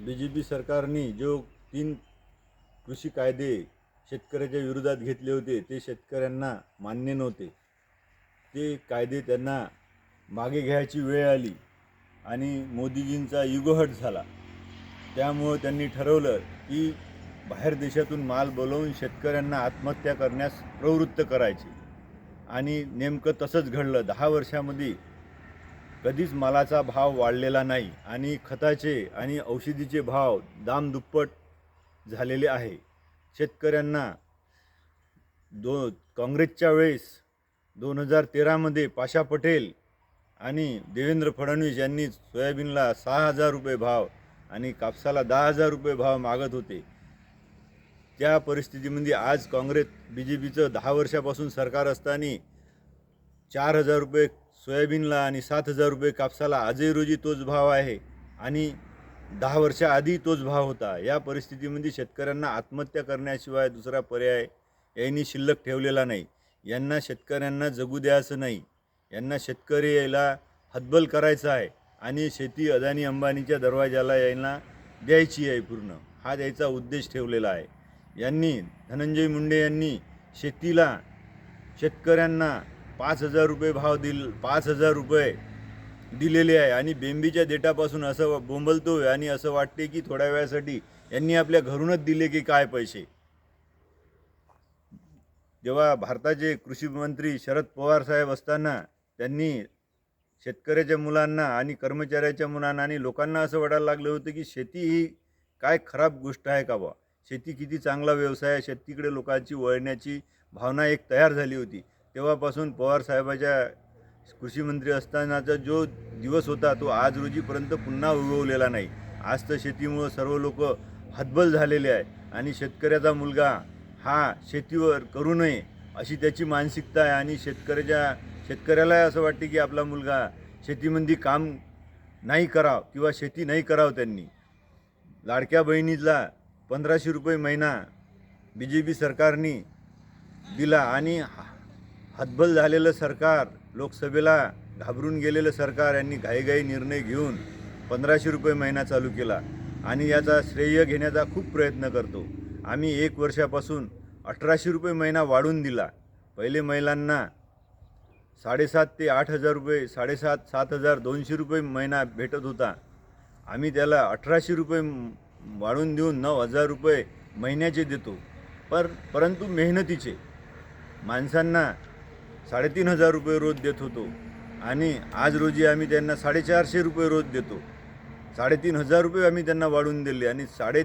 B J P सरकारने जो तीन कृषी कायदे शेतकऱ्याच्या विरोधात घेतले होते ते शेतकऱ्यांना मान्य नव्हते. ते कायदे त्यांना मागे घ्यायची वेळ आली आणि मोदीजींचा युगहट झाला. त्यामुळं त्यांनी ठरवलं की बाहेर देशातून माल बोलवून शेतकऱ्यांना आत्महत्या करण्यास प्रवृत्त करायची. आणि नेमकं तसंच घडलं. दहा वर्षामध्ये कधीच मालाचा भाव वाढलेला नाही आणि खताचे आणि औषधीचे भाव दाम दुप्पट झालेले आहे. शेतकऱ्यांना दो काँग्रेसच्या वेळेस दोन हजार तेरामध्ये पाशा पटेल आणि देवेंद्र फडणवीस यांनी सोयाबीनला सहा हजार रुपये भाव आणि कापसाला दहा हजार रुपये भाव मागत होते. त्या परिस्थितीमध्ये आज काँग्रेस बी जे पीचं दहा वर्षापासून सरकार असताना चार हजार रुपये सोयाबीनला आणि सात हजार रुपये कापसाला आजही रोजी तोच भाव आहे आणि दहा वर्षाआधी तोच भाव होता. या परिस्थितीमध्ये शेतकऱ्यांना आत्महत्या करण्याशिवाय दुसरा पर्याय यांनी शिल्लक ठेवलेला नाही. यांना शेतकऱ्यांना जगू द्यायचं नाही. यांना शेतकरी यायला हतबल करायचं आहे आणि शेती अदानी अंबानीच्या दरवाजाला यांना द्यायची आहे पूर्ण. हा द्यायचा उद्देश ठेवलेला आहे. यांनी धनंजय मुंडे यांनी शेतीला शेतकऱ्यांना पाच हजार रुपये भाव दिल पाच हजार रुपये दिलेले आहे. आणि बेंबीच्या देटापासून असं बोंबलतोय आणि असं वाटते की थोड्या वेळासाठी यांनी आपल्या घरूनच दिले की काय पैसे. जेव्हा भारताचे कृषी मंत्री शरद पवार साहेब असताना त्यांनी शेतकऱ्याच्या मुलांना आणि कर्मचाऱ्याच्या मुलांना आणि लोकांना असं वाटायला लागलं होतं की शेती ही काय खराब गोष्ट आहे का बा? शेती किती चांगला व्यवसाय आहे. शेतीकडे लोकांची वळण्याची भावना एक तयार झाली होती. तेव्हापासून पवार साहेबाच्या कृषी मंत्री असतानाचा जो दिवस होता तो आज रोजीपर्यंत पुन्हा उगवलेला नाही. आज तर शेतीमुळं सर्व लोक हतबल झालेले आहे आणि शेतकऱ्याचा मुलगा हा शेतीवर करू नये अशी त्याची मानसिकता आहे आणि शेतकऱ्याच्या शेतकऱ्यालाही असं वाटते की आपला मुलगा शेतीमध्ये काम नाही करावं किंवा शेती नाही करावं त्यांनी. लाडक्या बहिणीला पंधराशे रुपये महिना बी जे पी सरकारने दिला आणि हतबल झालेलं सरकार लोकसभेला घाबरून गेलेलं सरकार यांनी घाईघाई निर्णय घेऊन पंधराशे रुपये महिना चालू केला. आणि याचा श्रेय घेण्याचा खूप प्रयत्न करतो. आम्ही एक वर्षापासून अठराशे रुपये महिना वाढवून दिला. पहिले महिलांना साडेसात ते आठ हजार रुपये साडेसात सात हजार दोनशे रुपये महिना भेटत होता. आम्ही त्याला अठराशे रुपये वाढून वाढवून देऊन नऊ हजार रुपये महिन्याचे देतो. पर परंतु मेहनतीचे. माणसांना साडेतीन हजार रुपये रोज देत होतो. आणि आज रोजी आम्ही त्यांना साडेचारशे रुपये रोज देतो. साडेतीन हजार रुपये आम्ही त्यांना वाढवून दिले आणि साडे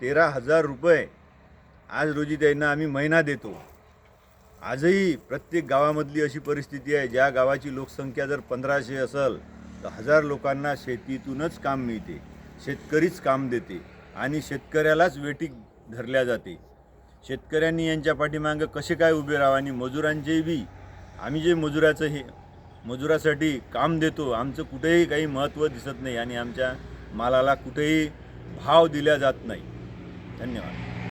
तेरा हजार रुपये आज रोजी त्यांना आम्ही महिना देतो. आजही प्रत्येक गावामधली अशी परिस्थिती आहे ज्या गावाची लोकसंख्या जर पंधराशे असेल तर हजार लोकांना शेतीतूनच काम मिळते शेतकरीच काम देते आणि शेतकऱ्यालाच वेटी धरल्या जाते. शेतकऱ्यांनी यांच्या पाठीमागं कसे काय उभे राहावं आणि मजुरांचे बी आम्ही जे मजुराचं हे मजुरासाठी काम देतो आमचं कुठेही काही महत्त्व दिसत नाही आणि आमच्या मालाला कुठेही भाव दिला जात नाही. धन्यवाद.